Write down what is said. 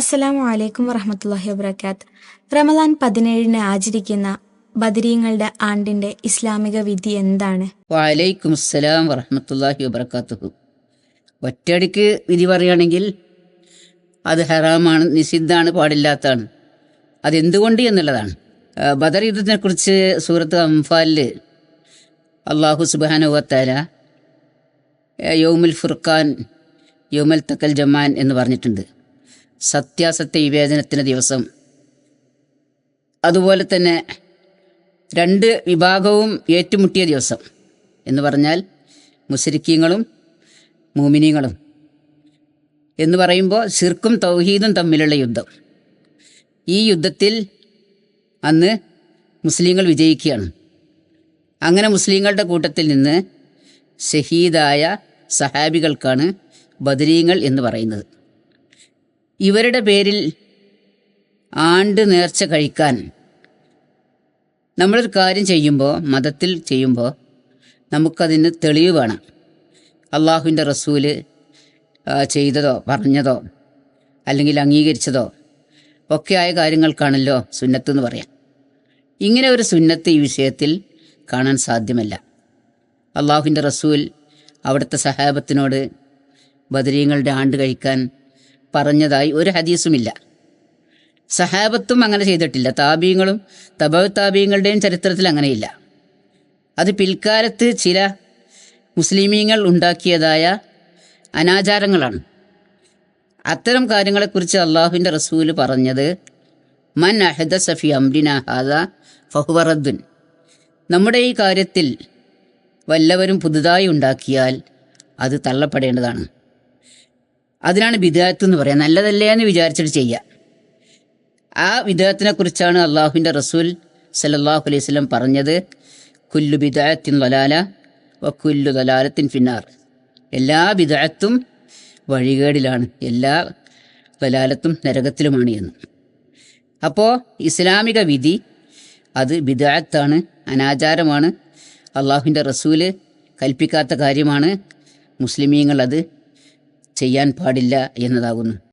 അസ്സലാമു അലൈക്കും വറഹമത്തല്ലാഹി വബർക്കാത്ത് റമദാൻ പതിനേഴിന് ആചരിക്കുന്ന ബദരീങ്ങളുടെ ആണ്ടിന്റെ ഇസ്ലാമിക വിധി എന്താണ്? വലൈക്കും അസ്സലാം വറഹമത്തല്ലാഹി വബർക്കാത്ത ഒറ്റയടിക്ക് വിധി പറയുകയാണെങ്കിൽ അത് ഹറാമാണ് നിഷിദ്ധാണ് പാടില്ലാത്തതാണ്. അതെന്തുകൊണ്ട് എന്നുള്ളതാണ്. ബദർ യുദ്ധത്തിനെ കുറിച്ച് സൂറത്ത് അംഫാലിൽ അള്ളാഹു സുബാനുവത്താല യോമുൽ ഫുർഖാൻ യോമൽ തക്കൽ ജമാൻ എന്ന് പറഞ്ഞിട്ടുണ്ട്. സത്യാസത്യ വിവേചനത്തിന്റെ ദിവസം. അതുപോലെ തന്നെ രണ്ട് വിഭാഗവും ഏറ്റുമുട്ടിയ ദിവസം എന്ന് പറഞ്ഞാൽ മുസ്ലിക്കീങ്ങളും മൂമിനീങ്ങളും എന്ന് പറയുമ്പോൾ ശിർക്കും തൗഹീദും തമ്മിലുള്ള യുദ്ധം. ഈ യുദ്ധത്തിൽ അന്ന് മുസ്ലിങ്ങൾ വിജയിക്കുകയാണ്. അങ്ങനെ മുസ്ലിങ്ങളുടെ കൂട്ടത്തിൽ നിന്ന് ഷഹീദായ സഹാബികൾക്കാണ് ബദരീങ്ങൾ എന്ന് പറയുന്നത്. ഇവരുടെ പേരിൽ ആണ്ട് നേർച്ച കഴിക്കാൻ നമ്മളൊരു കാര്യം ചെയ്യുമ്പോൾ മതത്തിൽ ചെയ്യുമ്പോൾ നമുക്കതിന് തെളിവ് വേണം. അള്ളാഹുവിന്റെ റസൂൽ ചെയ്തതോ പറഞ്ഞതോ അല്ലെങ്കിൽ അംഗീകരിച്ചതോ ഒക്കെ ആയ കാര്യങ്ങൾക്കാണല്ലോ സുന്നത്ത് എന്ന് പറയാം. ഇങ്ങനെ ഒരു സുന്നത്ത് ഈ വിഷയത്തിൽ കാണാൻ സാധ്യമല്ല. അള്ളാഹുവിന്റെ റസൂൽ അവിടുത്തെ സഹാബത്തിനോട് ബദരീങ്ങളുടെ ആണ്ട് കഴിക്കാൻ പറഞ്ഞതായി ഒരു ഹദീസുമില്ല. സഹാബത്തും അങ്ങനെ ചെയ്തിട്ടില്ല. താബീങ്ങളും തബവ് താബീങ്ങളുടെയും ചരിത്രത്തിൽ അങ്ങനെയില്ല. അത് പിൽക്കാലത്ത് ചില മുസ്ലിമീങ്ങൾ ഉണ്ടാക്കിയതായ അനാചാരങ്ങളാണ്. അത്തരം കാര്യങ്ങളെക്കുറിച്ച് അള്ളാഹുവിന്റെ റസൂൽ പറഞ്ഞത് മൻ അഹദ സഫി അംരിന ഹാദ ഫഹുവറദ്ദുൻ നമ്മുടെ ഈ കാര്യത്തിൽ വല്ലവരും പുതുതായി ഉണ്ടാക്കിയാൽ അത് തള്ളപ്പെടേണ്ടതാണ്. അതിനാണ് വിദേഹത്ത് എന്ന് പറയാം നല്ലതല്ലേ എന്ന് വിചാരിച്ചിട്ട് ചെയ്യുക. ആ വിദേഹത്തിനെ കുറിച്ചാണ് അള്ളാഹുവിന്റെ റസൂൽ സല്ലല്ലാഹു അലൈഹി സ്വലം പറഞ്ഞത്. കുല്ലു ബിദായത്തിൻ ലലാല വ കുല്ലു ദലാലത്തിൻ ഫിന്നാർ. എല്ലാ വിദായത്തും വഴികേടിലാണ്. എല്ലാ ലലാലത്തും നരകത്തിലുമാണ് എന്ന്. അപ്പോൾ ഇസ്ലാമിക വിധി അത് ബിദായത്താണ് അനാചാരമാണ്. അള്ളാഹുവിന്റെ റസൂൽ കൽപ്പിക്കാത്ത കാര്യമാണ്. മുസ്ലിമീങ്ങൾ അത് ചെയ്യാൻ പാടില്ല എന്നതാകുന്നു.